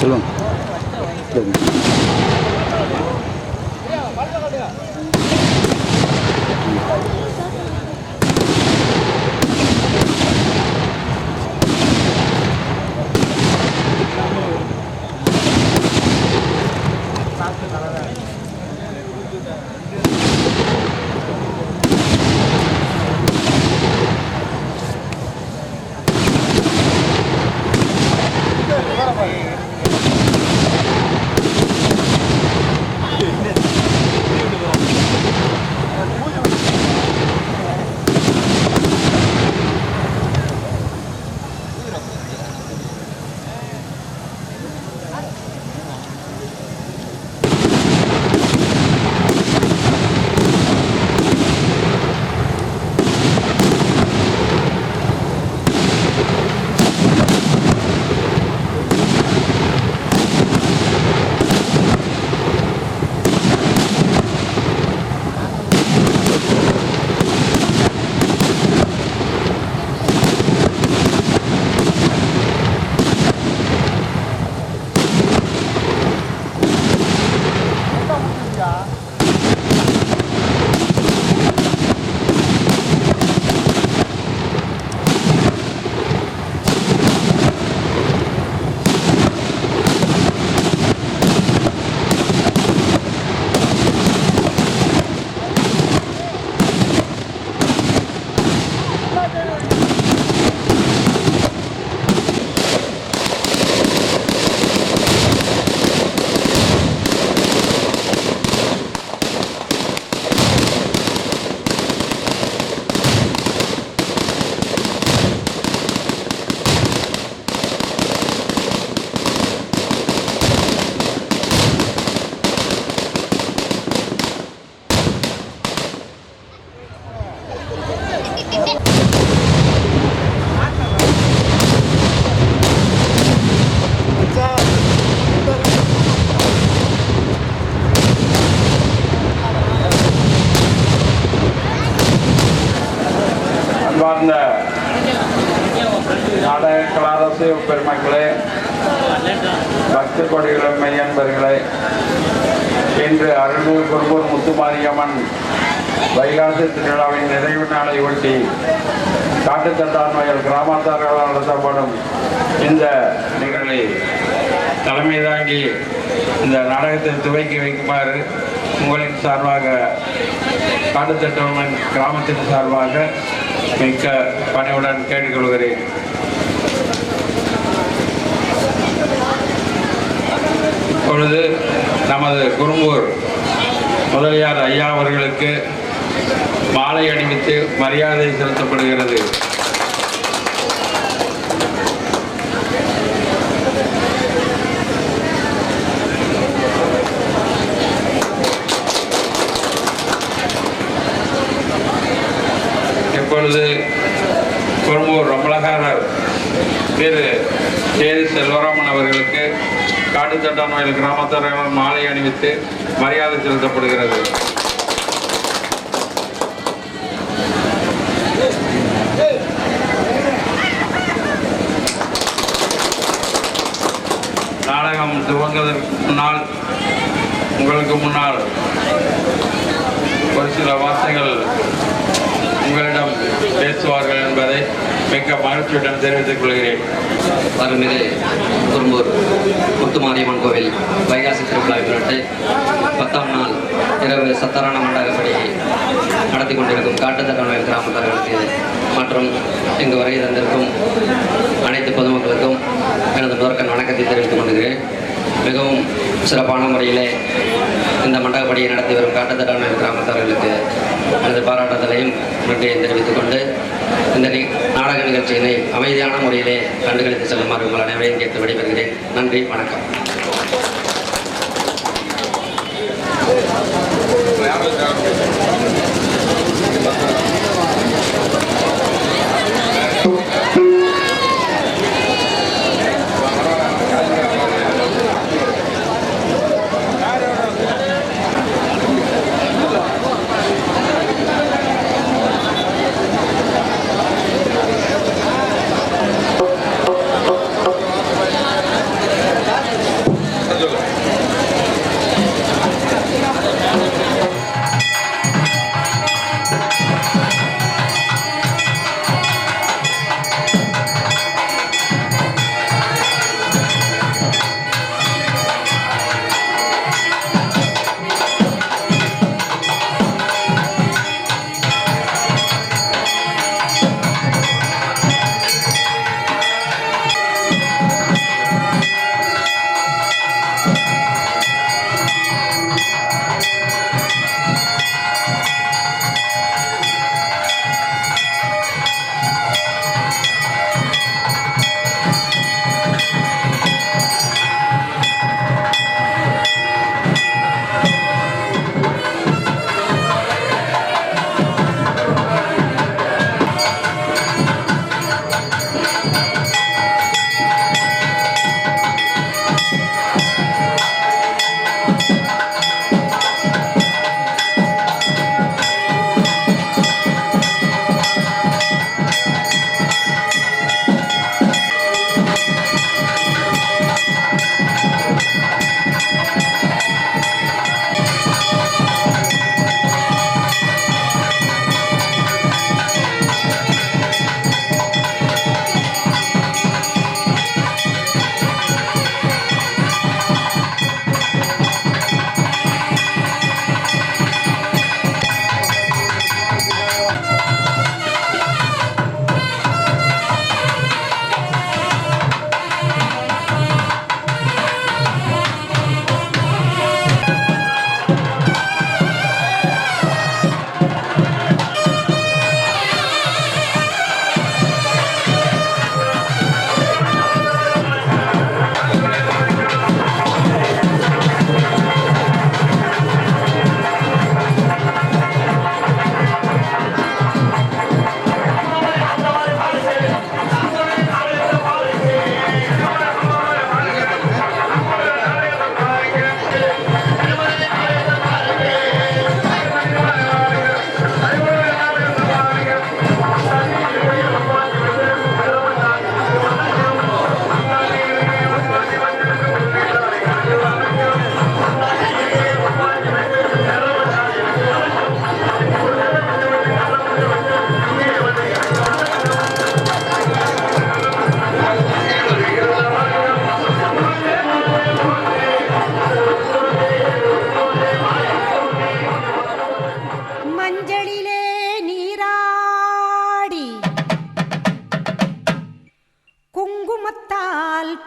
சொல்லுங்க Thank you. Gracias. சார்ந்த நாடக கலாரசு பெருமக்களே பக்த கொடிகள மையன்பர்களே இன்று அருள்மிகு குருபூர் முத்துமாரியம்மன் வைகாசி திருவிழாவின் நிறைவு நாளை ஒட்டி காட்டுத்தட்டான்மையில் கிராமத்தார்களால் நடத்தப்படும் இந்த நிகழ்வை தலைமை தாங்கி இந்த நாடகத்தை துவக்கி வைக்குமாறு உங்களின் சார்பாக காட்டுத்தட்டவன் கிராமத்தின் சார்பாக மிக்க பணியுடன் கேட்டுக்கொள்கிறேன். இப்பொழுது நமது குரும்பூர் முதலியார் ஐயா அவர்களுக்கு மாலை அணிவித்து மரியாதை செலுத்தப்படுகிறது இப்பொழுது குரும்பூர் ரமலகாரர் திரு சேரி செல்வராமன் அவர்களுக்கு காட்டுத்தட்டான்வயல் கிராமத்தார்கள் மாலை அணிவித்து மரியாதை செலுத்தப்படுகிறது. நாடகம் துவங்குவதற்கு முன்னால் உங்களுக்கு முன்னால் ஒரு சில வார்த்தைகள் உங்களிடம் பேசுவார்கள் என்பதை மிக்க மகிழ்ச்சியுடன் தெரிவித்துக் கொள்கிறேன். வருகிறேன் மாரியம்மன் கோவில் வைகாசி திருவிழாவை முன்னிட்டு பத்தாம் நாள் இரவு சத்தாரான மண்டகப்படி நடத்தி கொண்டிருக்கும் காட்டுத்தக்கணவயல் கிராமத்தார்களுக்கு மற்றும் இங்கு வருகை தந்திருக்கும் அனைத்து பொதுமக்களுக்கும் எனது முதற்கண் வணக்கத்தை தெரிவித்துக் கொள்கிறேன். மிகவும் சிறப்பான முறையிலே இந்த மண்டகப்படியை நடத்தி வரும் காட்டுத்தட்டான கிராமத்தார்களுக்கு எனது பாராட்டுதலையும் நன்றியை தெரிவித்துக் கொண்டு இந்த நாடக நிகழ்ச்சியினை அமைதியான முறையிலே கண்டுகளித்து செல்லுமாறு உங்கள் அனைவரையும் கேட்டு விடைபெறுகிறேன். நன்றி வணக்கம்.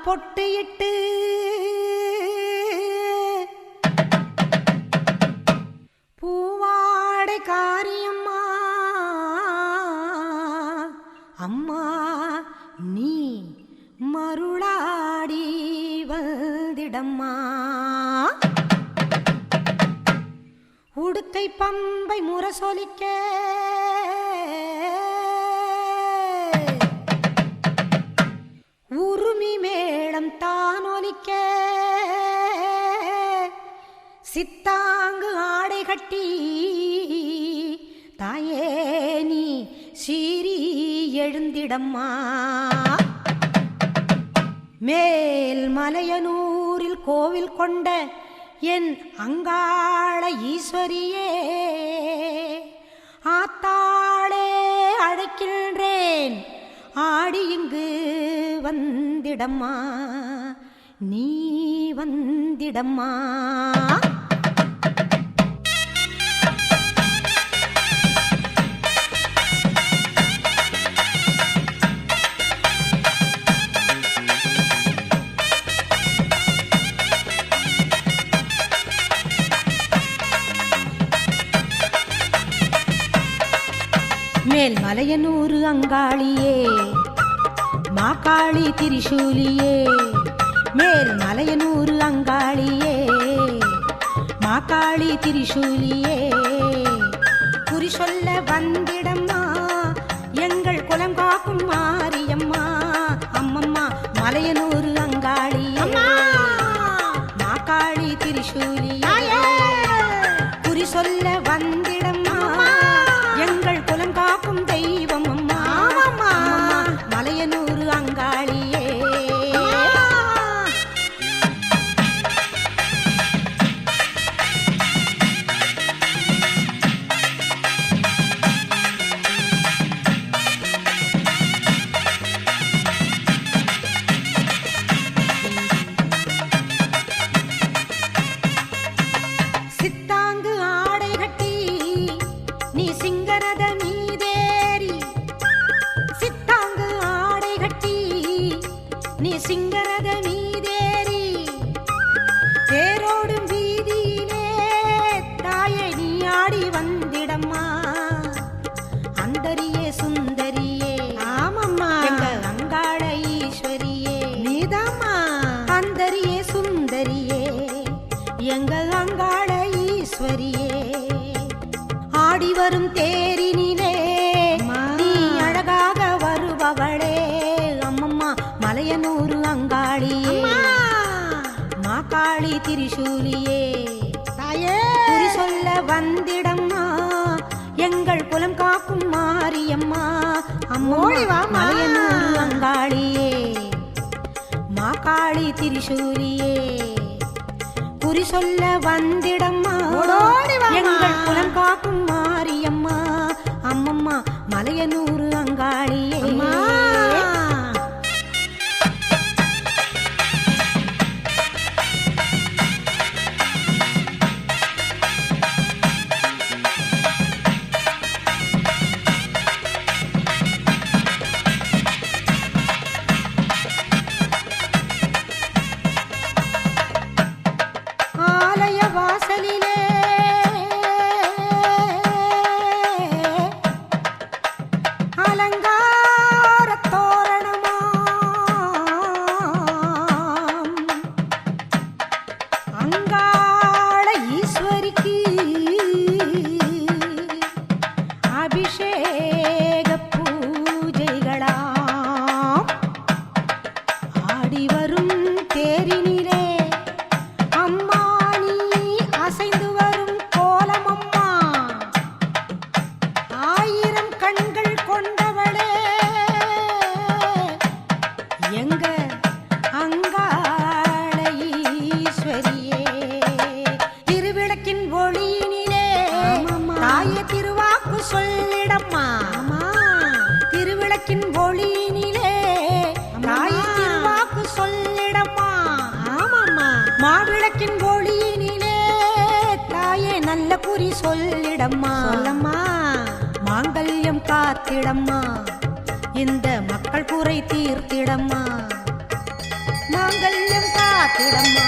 பொட்டு இட்டு தாங்கு ஆடை கட்டி தாயே நீ சீரி எழுந்திடம்மா. மேல் மலையனூரில் கோவில் கொண்ட என் அங்காள ஈஸ்வரியே ஆத்தாளே அழைக்கின்றேன். ஆடி இங்கு வந்திடம்மா. நீ வந்திடம்மா. மேல் மலையனூறு அங்காளியே மாக்காளி திரிசூலியே மேல் மலையனூறு அங்காளியே மாக்காளி திரிசூலியே. குறி சொல்ல வந்திடம்மா எங்கள் குலம் காக்கும் மாரியம்மா அம்மம்மா மலையனூறு அங்காளியே. மாக்காளி திரிசூலியே. குறி சொல்ல வந்திடம்மா. எங்கள் குலம் காக்கும் மாரியம்மா. அம்மோடி வா மலையனூரு அங்காளியே மாக்காளி திரிசூலியே குறி சொல்ல வந்திடம்மா. எங்கள் குலம் காக்கும் மாரியம்மா. அம்மம்மா மலையனூரு அங்காளியே இந்த மக்கள் குறை தீர்த்திடம்மா. மாங்கல்யம் காத்திடம்மா.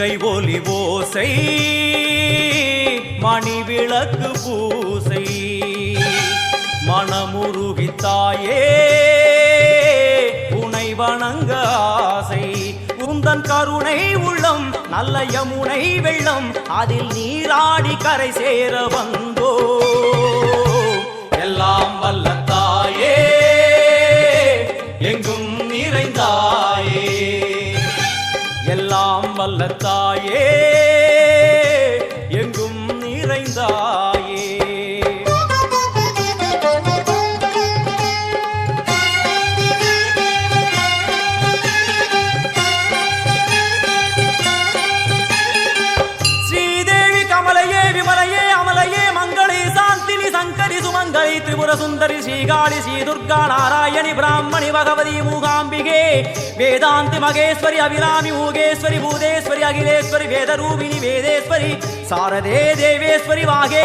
கை ஒலி ஓசை மணி விளக்கு பூசை. மனமுருகித்தாயே உனை வணங்க ஆசை. உந்தன் கருணை உள்ளம் நல்ல யமுனை வெள்ளம் அதில் நீராடி கரை சேர வந்தோ. எல்லாம் வல்ல எல்லாம் வல்ல தாயே. ஸ்ரீகாளி ஸ்ரீ துர்கா நாராயணி பிராமணி பகவதி மூகாம்பிகே. வேதாந்தி மகேஸ்வரி அபிராமி ஊகேஸ்வரி பூதேஸ்வரி அகிலேஸ்வரி வேதரூபிணி வேதேஸ்வரி. சாரதே தேவேஸ்வரி வாகே.